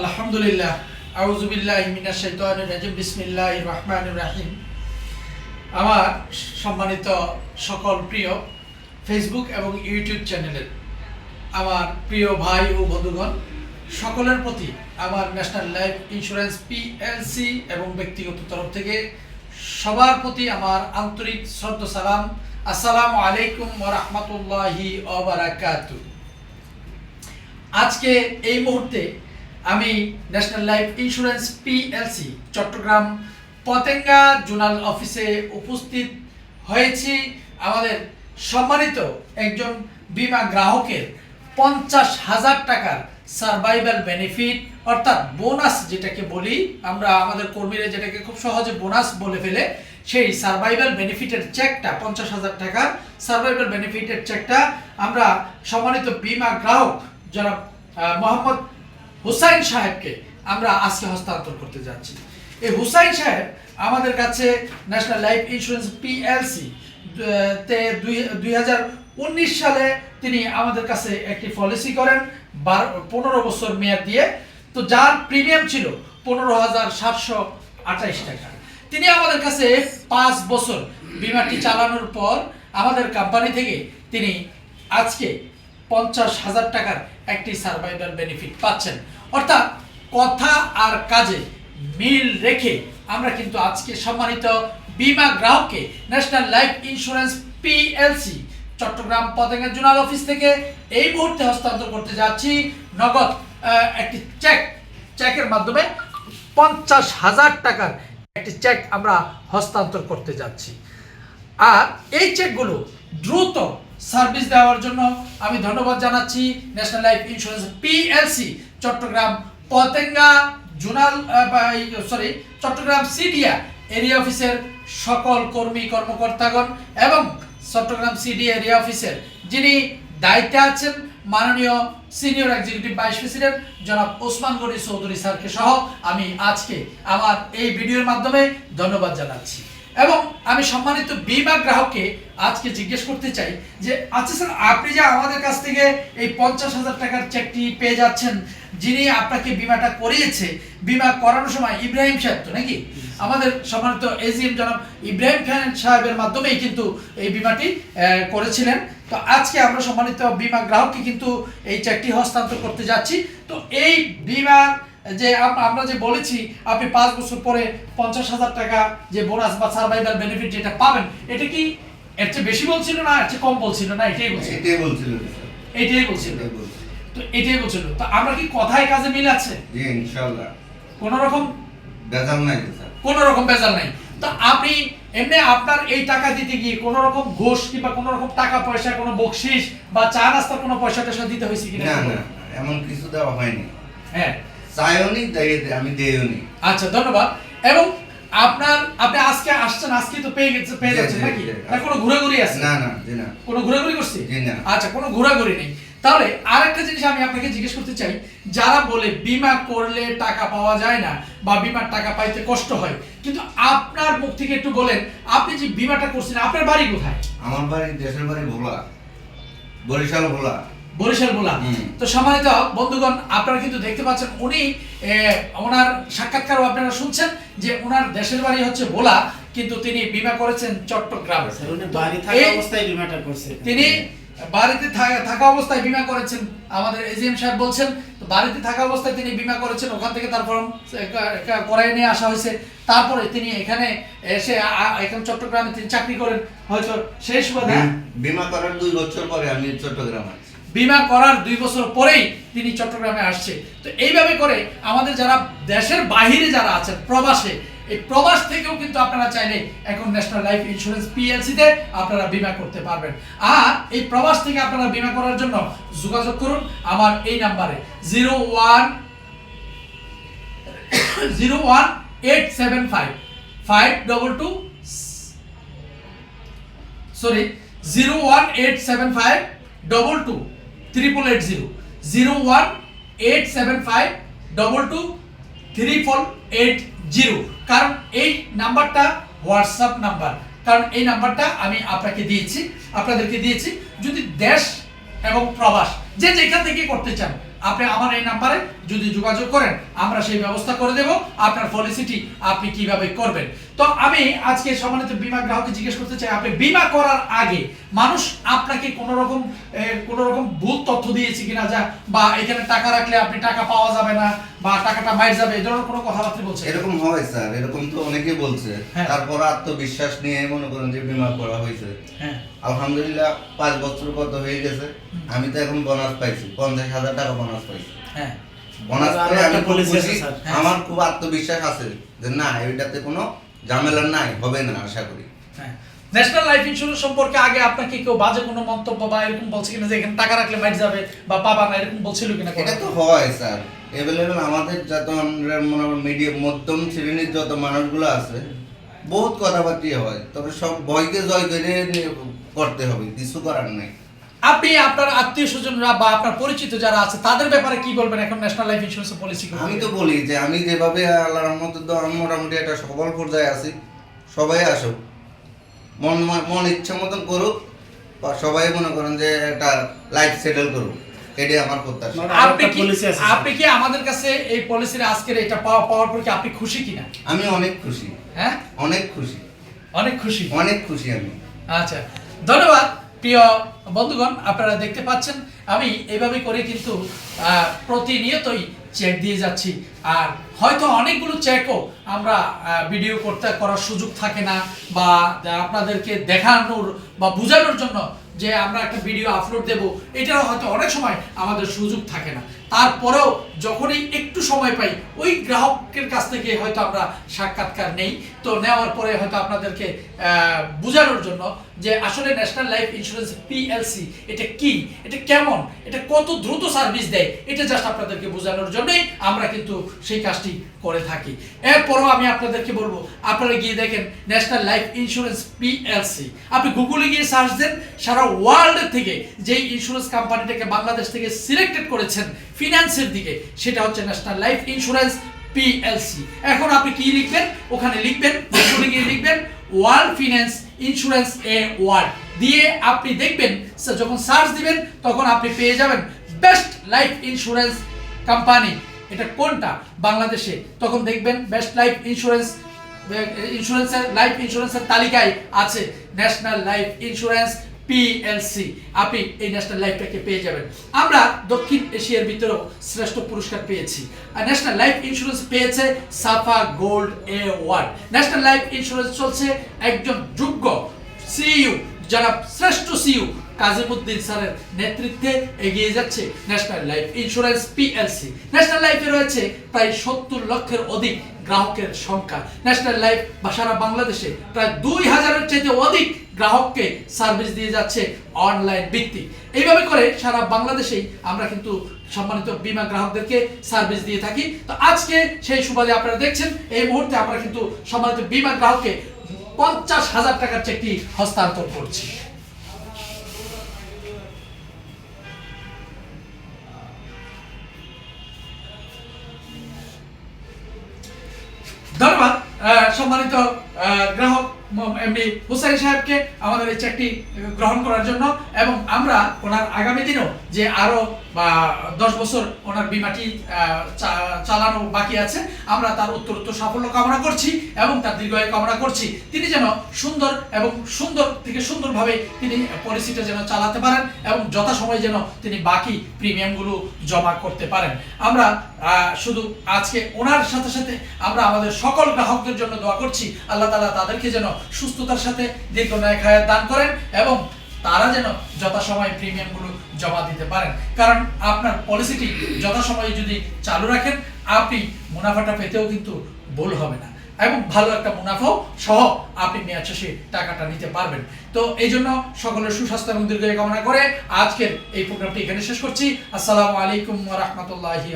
আলহামদুলিল্লাহ আউজুবিল্লাহ মিনাশ শাইতানির রাজিম, বিসমিল্লাহির রহমানির রহিম। আমার সম্মানিত সকল প্রিয় ফেসবুক এবং ইউটিউব চ্যানেলের আমার প্রিয় ভাই ও বন্ধুগণ, সকলের প্রতি আমার ন্যাশনাল লাইফ ইন্স্যুরেন্স পিএলসি এবং ব্যক্তিগত তরফ থেকে সবার প্রতি আমার আন্তরিক শ্রদ্ধা সালাম। আসসালামু আলাইকুম রাহমাতুল্লাহি ওয়া আজকে এই মুহূর্তে আমি National Life Insurance PLC Chattogram Patenga zonal অফিসে উপস্থিত হয়েছি। আমাদের সম্মানিত একজন বীমা গ্রাহকের পঞ্চাশ হাজার টাকার সার্ভাইভাল বেনিফিট অর্থাৎ বোনাস যেটাকে বলি, আমরা আমাদের কর্মীরা যেটাকে খুব সহজে বোনাস বলে ফেলে, সেই সার্ভাইভাল বেনিফিটের চেকটা পঞ্চাশ হাজার টাকার সার্ভাইভাল বেনিফিটের চেকটা আমরা সম্মানিত বীমা গ্রাহক যারা মোহাম্মদ হুসাইন সাহেবকে আমরা আজকে হস্তান্তর করতে যাচ্ছি। এই হুসাইন সাহেব আমাদের কাছে ন্যাশনাল লাইফ ইন্স্যুরেন্স পিএলসি তে দুই উনিশ সালে তিনি আমাদের কাছে একটি পলিসি করেন, বার, পনেরো বছর মেয়াদ দিয়ে। তো যার প্রিমিয়াম ছিল পনেরো হাজার সাতশো আঠাইশ টাকা। তিনি আমাদের কাছে পাঁচ বছর বিমাটি চালানোর পর আমাদের কোম্পানি থেকে তিনি আজকে পঞ্চাশ হাজার টাকার একটি সার্ভাইভাল বেনিফিট পাচ্ছেন। অর্থাৎ কথা আর কাজে মিল রেখে আমরা কিন্তু আজকে সম্মানিত বীমা গ্রাহককে National Life Insurance PLC Chattogram Patenga zonal office থেকে এই মুহূর্তে হস্তান্তর করতে যাচ্ছি। নগদ একটি চেক চেকের মাধ্যমে পঞ্চাশ হাজার টাকার একটি চেক আমরা হস্তান্তর করতে যাচ্ছি। আর এই চেকগুলো দ্রুত সার্ভিস দেওয়ার জন্য আমি ধন্যবাদ জানাচ্ছি National Life Insurance PLC, Chattogram Patenga zonal sorry Chattogram সিডিয়া area অফিসের সকল কর্মী কর্মকর্তাগণ এবং চট্টগ্রাম সিডি এরিয়া অফিসের যিনি দায়িত্বে আছেন, মাননীয় সিনিয়র এক্সিকিউটিভ ভাইস প্রেসিডেন্ট জনাব ওসমান গনি চৌধুরী স্যারকে সহ আমি আজকে আমার এই ভিডিওর মাধ্যমে ধন্যবাদ জানাচ্ছি। এবং আমি সম্মানিত বিমা গ্রাহককে আজকে জিজ্ঞেস করতে চাই যে আচ্ছা স্যার, আপনি যে আমাদের কাছ থেকে এই পঞ্চাশ হাজার টাকার চেকটি পেয়ে যাচ্ছেন, যিনি আপনাকে বিমাটা করিয়েছে, বিমা করানোর সময় ইব্রাহিম সাহেব তো নাকি? আমাদের সম্মানিত এজিএম জনাব ইব্রাহিম খান সাহেবের মাধ্যমেই কিন্তু এই বিমাটি করেছিলেন। তো আজকে আমরা সম্মানিত বিমা গ্রাহককে কিন্তু এই চেকটি হস্তান্তর করতে যাচ্ছি। তো এই বিমার যে আমরা যে বলেছি আপনি পাঁচ বছর পরে পঞ্চাশ হাজার টাকা যে বোনাস বা সার্ভাইভাল বেনিফিট যেটা পাবেন এটা কি এর চেয়ে বেশি বলছিল না এর চেয়ে কম বলছিল? না এটাই বলছিল। এটাই বলছিল এটাই বলছিল। তো এটাই বলছিল। তো আমরা কি কথায় কাজে মিল আছে? জি ইনশাআল্লাহ। কোন রকম? বেজাল নাই স্যার কোন রকম বেজাল নাই। তো আপনি এমনি আপনার এই টাকা দিতে গিয়ে কোন রকম ঘুষ কিংবা কোন রকম টাকা পয়সা কোনো বকশিস বা চা নাস্তার কোনো পয়সা টয়সা দিতে হয়েছে কিনা? না না এমন কিছু দেওয়া হয়নি। হ্যাঁ। চাইওনি দেয় আমি দেইওনি। আচ্ছা ধন্যবাদ। এবং আপনার আপনি আজকে আসছেন আজকে তো পেয়ে গেছে পেয়ে যাচ্ছেন নাকি। না কোনো ঘোরাঘুরি আছে? না না জি না। কোনো ঘোরাঘুরি করছি? জি না। আচ্ছা কোনো ঘোরাঘুরি নেই। তাহলে আরেকটা জিনিস আমি আপনাকে জিজ্ঞেস করতে চাই। যারা বলে বিমা করলে টাকা পাওয়া যায় না বা বিমার টাকা পাইতে কষ্ট হয় কিন্তু আপনার মুখ থেকে একটু বলেন আপনি যে বিমাটা করছেন আপনার বাড়ি কোথায়? আমার বাড়ি দেশের বাড়ি ভোলা বরিশাল ভোলা। বরিশাল বলা। তো সম্মানিত বন্ধুগণ আপনারা কিন্তু দেখতে পাচ্ছেন উনি ওনার সাক্ষাৎকারও আপনারা শুনছেন যে ওনার দেশের বাড়ি হচ্ছে ভোলা কিন্তু তিনি বিমা করেছেন চট্টগ্রাম। করছে তিনি বাড়িতে থাকা অবস্থায় বিমা করেছেন। আমাদের এজিএম সাহেব বলছেন তো বাড়িতে থাকা অবস্থায় তিনি বিমা করেছেন ওখান থেকে তার ফর্ম করাই নিয়ে আসা হয়েছে। তারপরে তিনি এখানে এসে এখন চট্টগ্রামে তিনি চাকরি করেন। হয়তো সেই সুবাদে বিমা করার দুই বছর পরে আমি চট্টগ্রাম আছি বিমা করার দুই বছর পরেই তিনি চট্টগ্রামে আসছে। তো এইভাবে করে আমাদের যারা দেশের বাহিরে যারা আছেন, প্রবাসে, এই প্রবাস থেকেও কিন্তু আপনারা চাইলে এখন ন্যাশনাল লাইফ ইন্স্যুরেন্স পিএলসিতে আপনারা বিমা করতে পারবেন। আর এই প্রবাস থেকে আপনারা বিমা করার জন্য যোগাযোগ করুন আমার এই নাম্বারে, zero one zero one eight seven five five double two, sorry, zero one eight seven five double two. Triple eight zero zero one eight seven five double two three four eight zero কারণ এই নাম্বারটা WhatsApp number. কারণ এই নাম্বারটা আমি আপনাকে দিয়েছি, আপনাদেরকে দিয়েছি। যদি দেশ এবং প্রবাস যে যেখান থেকে করতে চান, আপনি আমার এই নাম্বারে যদি যোগাযোগ করেন আমরা সেই ব্যবস্থা করে দেব। আপনার পলিসিটি আপনি কীভাবে করবেন? তো আমি আজকে সম্মানিত বীমা গ্রাহককে জিজ্ঞেস করতে চাই আপনি বীমা করার আগে মানুষ আপনাকে কোন রকম কোন রকম ভুল তথ্য দিয়েছে কিনা যা বা এখানে টাকা রাখলে আপনি টাকা পাওয়া যাবে না বা টাকাটা বাইরে যাবে এই ধরনের কোনো কথাবার্তা বলছে? এরকম হয় স্যার এরকম তো অনেকেই বলছে। হ্যাঁ। তারপর আত্মবিশ্বাস নিয়ে মনে করেন যে বিমা করা হয়েছে। হ্যাঁ। আলহামদুলিল্লাহ পাঁচ বছর কত হয়ে গেছে। আমি তো এখন বোনাস পাইছি পঞ্চাশ হাজার টাকা বোনাস পাইছি। হ্যাঁ। বোনাস পেয়ে আমি খুব খুশি। আমার খুব আত্মবিশ্বাস আছে যে না এটাতে কোনো ঝামেলা নাই হবে না আশা করি। ন্যাশনাল লাইফ ইন্স্যুরেন্স সম্পর্কে আগে আপনাকে কেউ বাজে কোনো মন্তব্য বা এরকম বলছে কিনা যে এখানে টাকা রাখলে মাইট যাবে বা পাবা না এরকম বলছিল কিনা এটা তো হয় স্যার। এভেলেবেল আমাদের যত আমরা মনে মিডিয়াম মধ্যম শ্রেণির যত মানুষগুলো আছে বহুত কথাবার্তি হয়। তবে সব ভয়কে জয় করে করতে হবে কিছু করার নাই। আপনি আপনার আত্মীয় স্বজনরা বা আপনার পরিচিত যারা আছে তাদের ব্যাপারে কি বলবেন? এখন ন্যাশনাল লাইফ ইন্স্যুরেন্স পলিসি আমি তো বলি যে আমি যেভাবে আল্লাহর রহমতে মোটামুটি একটা সফল পর্যায়ে আছি। সবাই আসুক। মন মন ইচ্ছা মতন করুক বা সবাই মনে করেন যে একটা লাইফ সেটেল করুক। এটাই আমার প্রত্যাশা। আপনি কি। আপনি কি আমাদের কাছে এই পলিসির আজকের এটা পাওয়া পাওয়ার পর কি আপনি খুশি কিনা? আমি অনেক খুশি। হ্যাঁ? অনেক খুশি। অনেক খুশি? অনেক খুশি আমি। আচ্ছা। ধন্যবাদ। প্রিয় বন্ধুগণ, আপনারা দেখতে পাচ্ছেন, আমি এভাবে করে কিন্তু প্রতিনিয়তই চেক দিয়ে যাচ্ছি। আর হয়তো অনেকগুলো চেকও আমরা ভিডিও করতে, করার সুযোগ থাকে না, বা আপনাদেরকে দেখানোর বা বোঝানোর জন্য যে আমরা একটা ভিডিও আপলোড দেব এটাও হয়তো অনেক সময় আমাদের সুযোগ থাকে না। তারপরেও যখনই একটু সময় পাই, ওই গ্রাহকের কাছ থেকে হয়তো আমরা সাক্ষাৎকার নেই। তো নেওয়ার পরে হয়তো আপনাদেরকে বোঝানোর জন্য যে আসলে ন্যাশনাল লাইফ ইন্স্যুরেন্স পিএলসি এটা কি? এটা কেমন? এটা কত দ্রুত সার্ভিস দেয়? এটা জাস্ট আপনাদেরকে বোঝানোর জন্যই আমরা কিন্তু সেই কাজটি করে থাকি। এরপরও আমি আপনাদেরকে বলব, আপনারা গিয়ে দেখেন ন্যাশনাল লাইফ ইন্স্যুরেন্স পিএলসি আপনি গুগলে গিয়ে সার্চ দেন, সারা ওয়ার্ল্ডের থেকে যেই ইন্স্যুরেন্স কোম্পানিটাকে বাংলাদেশ থেকে সিলেক্টেড করেছেন ফিনান্সের দিকে, সেটা হচ্ছে ন্যাশনাল লাইফ ইন্স্যুরেন্স পিএলসি এখন আপনি কি লিখবেন? ওখানে লিখবেন গুগলে গিয়ে লিখবেন world finance insurance a world দিয়ে আপনি দেখবেন যখন সার্চ দিবেন, তখন আপনি পেয়ে যাবেন বেস্ট লাইফ ইন্স্যুরেন্স কোম্পানি এটা কোনটা? বাংলাদেশে। তখন দেখবেন বেস্ট লাইফ ইন্স্যুরেন্স ইন্স্যুরেন্সের লাইফ ইন্স্যুরেন্সের তালিকায় আছে ন্যাশনাল লাইফ ইন্স্যুরেন্স পিএলসি আপনি এই ন্যাশনাল লাইফটাকে পেয়ে যাবেন। আমরা দক্ষিণ এশিয়ার ভিতরেও শ্রেষ্ঠ পুরস্কার পেয়েছি। আর ন্যাশনাল লাইফ ইন্স্যুরেন্স পেয়েছে SAFA gold award National Life Insurance চলছে একজন যোগ্য সিইউ যারা শ্রেষ্ঠ সিইউ কাজিমুদ্দিন স্যারের নেতৃত্বে এগিয়ে যাচ্ছে National Life Insurance PLC National লাইফে রয়েছে প্রায় সত্তর লক্ষের অধিক গ্রাহকের সংখ্যা। ন্যাশনাল লাইফ বা সারা বাংলাদেশে প্রায় দুই হাজারের চাইতে অধিক গ্রাহককে সার্ভিস দিয়ে যাচ্ছে অনলাইন ভিত্তিক। এইভাবে করে সারা বাংলাদেশেই আমরা কিন্তু সম্মানিত বীমা গ্রাহকদেরকে সার্ভিস দিয়ে থাকি। তো আজকে সেই সুবাদে আপনারা দেখছেন, এই মুহূর্তে আমরা কিন্তু সম্মানিত বীমা গ্রাহককে পঞ্চাশ হাজার টাকার চেকটি হস্তান্তর করছি। ধন্যবাদ সম্মানিত গ্রাহক। এমডি হুসাইন সাহেবকে আমাদের এই চেকটি গ্রহণ করার জন্য এবং আমরা ওনার আগামী দিনেও যে আরও বা দশ বছর ওনার বিমাটি চালানো বাকি আছে। আমরা তার উত্তর সাফল্য কামনা করছি এবং তার দীর্ঘায়ু কামনা করছি। তিনি যেন সুন্দর এবং সুন্দর থেকে সুন্দরভাবে তিনি পলিসিটা যেন চালাতে পারেন এবং যথাসময়ে যেন তিনি বাকি প্রিমিয়ামগুলো জমা করতে পারেন। আমরা শুধু আজকে ওনার সাথে সাথে আমরা আমাদের সকল গ্রাহকদের জন্য দোয়া করছি। আল্লাহ তালা তাদেরকে যেন সুস্থতার সাথে দীর্ঘ ন্যায় দান করেন এবং তারা যেন যথাসময়ে প্রিমিয়ামগুলো জমা দিতে পারেন। কারণ আপনার পলিসিটি যথাসময়ে যদি চালু রাখেন, আপনি মুনাফাটা পেতেও কিন্তু ভুল হবে না। এবং ভালো একটা মুনাফাও সহ আপনি মেয়াদ শেষে টাকাটা নিতে পারবেন। তো এই জন্য সকলের সুস্বাস্থ্য এবং দীর্ঘায়ু কামনা করে আজকের এই প্রোগ্রামটি এখানে শেষ করছি। আসসালামু আলাইকুম রহমতুল্লাহি